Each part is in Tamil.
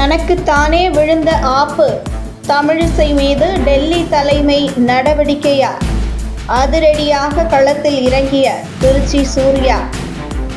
தனக்கு தானே விழுந்த ஆப்பு. தமிழிசை மீது டெல்லி தலைமை நடவடிக்கையா? அதிரடியாக களத்தில் இறங்கிய திருச்சி சூர்யா.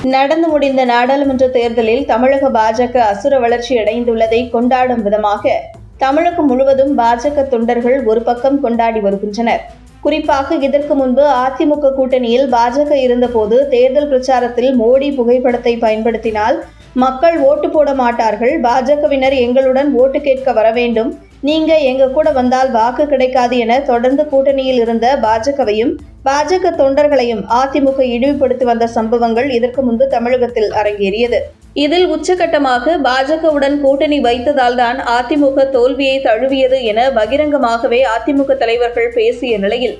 நடந்து முடிந்த நாடாளுமன்ற தேர்தலில் தமிழக பாஜக அசுர வளர்ச்சி அடைந்துள்ளதை கொண்டாடும் விதமாக தமிழகம் முழுவதும் பாஜக தொண்டர்கள் ஒரு பக்கம் கொண்டாடி வருகின்றனர். குறிப்பாக இதற்கு முன்பு அதிமுக கூட்டணியில் பாஜக இருந்தபோது தேர்தல் பிரச்சாரத்தில் மோடி புகைப்படத்தை பயன்படுத்தினால் மக்கள் ஓட்டு போட மாட்டார்கள். பாஜகவினர் எங்களுடன் ஓட்டு கேட்க வர வேண்டும். நீங்க எங்க கூட வந்தால் வாக்கு கிடைக்காது என தொடர்ந்து கூட்டணியில் இருந்த பாஜகவையும் பாஜக தொண்டர்களையும் அதிமுக இழிவுபடுத்தி வந்த சம்பவங்கள் இதற்கு முன்பு தமிழகத்தில் அரங்கேறியது. இதில் உச்சகட்டமாக பாஜகவுடன் கூட்டணி வைத்ததால்தான் அதிமுக தோல்வியை தழுவியது என பகிரங்கமாகவே அதிமுக தலைவர்கள் பேசிய நிலையில்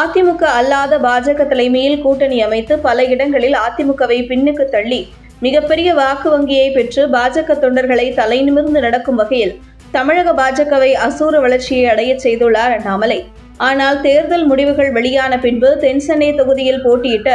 அதிமுக அல்லாத பாஜக தலைமையில் கூட்டணி அமைத்து பல இடங்களில் அதிமுகவை பின்னுக்கு தள்ளி மிகப்பெரிய வாக்கு வங்கியை பெற்று பாஜக தொண்டர்களை தலைநிமிர்ந்து நடக்கும் வகையில் தமிழக பாஜகவை அசூர வளர்ச்சியை அடைய செய்துள்ளார் அண்ணாமலை. ஆனால் தேர்தல் முடிவுகள் வெளியான பின்பு தென்சென்னை தொகுதியில் போட்டியிட்ட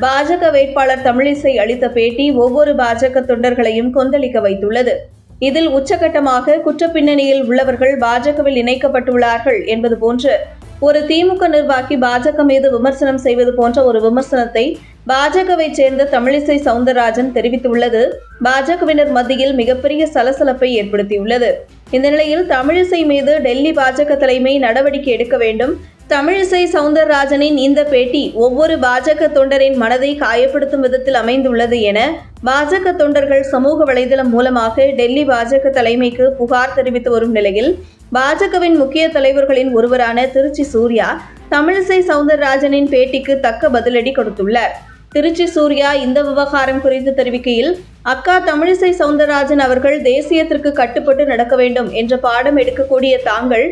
பாஜக வேட்பாளர் தமிழிசை அளித்த பேட்டி ஒவ்வொரு பாஜக தொண்டர்களையும் கொந்தளிக்க வைத்துள்ளது. இதில் உச்சகட்டமாக குற்றப்பின்னணியில் உள்ளவர்கள் பாஜகவில் இணைக்கப்பட்டுள்ளார்கள் என்பது போன்று ஒரு திமுக நிர்வாகி பாஜக மீது விமர்சனம் செய்வது போன்ற ஒரு விமர்சனத்தை பாஜகவை சேர்ந்த தமிழிசை சவுந்தரராஜன் தெரிவித்துள்ளது. பாஜகவினர் மத்தியில் மிகப்பெரிய சலசலப்பை ஏற்படுத்தியுள்ளது. இந்த நிலையில் தமிழிசை மீது டெல்லி பாஜக தலைமை நடவடிக்கை எடுக்க வேண்டும். தமிழிசை சவுந்தரராஜனின் இந்த பேட்டி ஒவ்வொரு பாஜக தொண்டரின் மனதை காயப்படுத்தும் விதத்தில் அமைந்துள்ளது என பாஜக தொண்டர்கள் சமூக வலைதளம் மூலமாக டெல்லி பாஜக தலைமைக்கு புகார் தெரிவித்து வரும் நிலையில் பாஜகவின் முக்கிய தலைவர்களின் ஒருவரான திருச்சி சூர்யா தமிழிசை சவுந்தரராஜனின் பேட்டிக்கு தக்க பதிலடி கொடுத்துள்ளார். திருச்சி சூர்யா இந்த விவகாரம் குறித்து தெரிவிக்கையில் அக்கா தமிழிசை சவுந்தரராஜன் அவர்கள் தேசியத்திற்கு கட்டுப்பட்டு நடக்க வேண்டும் என்ற பாடம் எடுக்கக்கூடிய தாங்கள்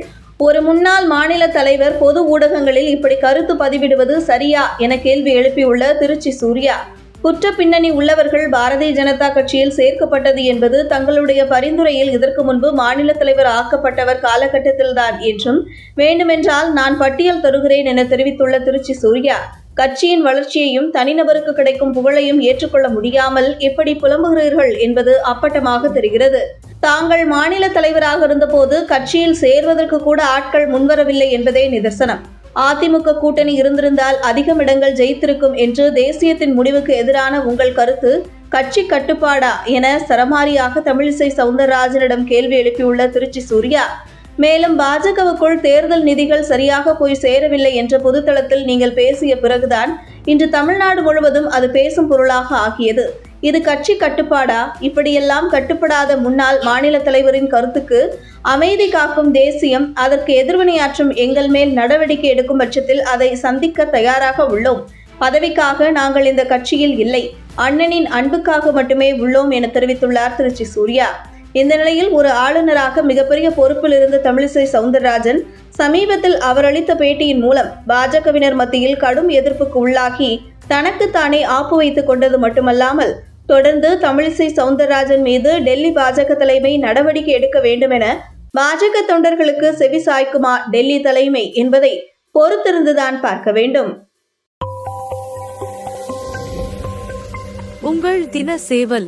ஒரு முன்னாள் மாநில தலைவர் பொது ஊடகங்களில் இப்படி கருத்து பதிவிடுவது சரியா என கேள்வி எழுப்பியுள்ள திருச்சி சூர்யா. குற்ற பின்னணி உள்ளவர்கள் பாரதிய ஜனதா கட்சியில் சேர்க்கப்பட்டது என்பது தங்களுடைய பரிந்துரையில் இதற்கு முன்பு மாநில தலைவர் ஆக்கப்பட்டவர் காலகட்டத்தில்தான் என்றும் வேண்டுமென்றால் நான் பட்டியல் தருகிறேன் என தெரிவித்துள்ள திருச்சி சூர்யா கட்சியின் வளர்ச்சியையும் தனிநபருக்கு கிடைக்கும் புகழையும் ஏற்றுக்கொள்ள முடியாமல் எப்படி புலம்புகிறீர்கள்? என்பது அப்பட்டமாக தெரிகிறது. தாங்கள் மாநில தலைவராக இருந்தபோது கட்சியில் சேர்வதற்கு கூட ஆட்கள் முன்வரவில்லை என்பதே நிதர்சனம். அதிமுக கூட்டணி இருந்திருந்தால் அதிகம் இடங்கள் ஜெயித்திருக்கும் என்று தேசியத்தின் முடிவுக்கு எதிரான உங்கள் கருத்து கட்சி கட்டுப்பாடா என சரமாரியாக தமிழிசை சவுந்தரராஜனிடம் கேள்வி எழுப்பியுள்ள திருச்சி சூர்யா மேலும் பாஜகவுக்குள் தேர்தல் நிதிகள் சரியாக போய் சேரவில்லை என்ற பொதுத்தளத்தில் நீங்கள் பேசிய பிறகுதான் இன்று தமிழ்நாடு முழுவதும் அது பேசும் பொருளாக ஆகியது. இது கட்சி கட்டுப்பாடா? இப்படியெல்லாம் கட்டுப்படாத முன்னாள் மாநில தலைவரின் கருத்துக்கு அமைதி காக்கும் தேசியம் அதற்கு எதிர்வினையாற்றும் எங்கள் மேல் நடவடிக்கை எடுக்கும் பட்சத்தில் அதை சந்திக்க தயாராக உள்ளோம். பதவிக்காக நாங்கள் இந்த கட்சியில் இல்லை. அண்ணனின் அன்புக்காக மட்டுமே உள்ளோம் என தெரிவித்துள்ளார் திருச்சி சூர்யா. இந்த நிலையில் ஒரு ஆளுநராக மிகப்பெரிய பொறுப்பில் இருந்த தமிழிசை சவுந்தரராஜன் சமீபத்தில் அவர் அளித்த பேட்டியின் மூலம் பாஜகவினர் மத்தியில் கடும் எதிர்ப்புக்கு உள்ளாகி தனக்குத்தானே ஆப்பு வைத்துக் கொண்டது மட்டுமல்லாமல் தொடர்ந்து தமிழிசை சவுந்தரராஜன் மீது டெல்லி பாஜக தலைமை நடவடிக்கை எடுக்க வேண்டும் என பாஜக தொண்டர்களுக்கு செவி சாய்க்குமா டெல்லி தலைமை என்பதை பொறுத்திருந்துதான் பார்க்க வேண்டும். உங்கள் தின சேவல்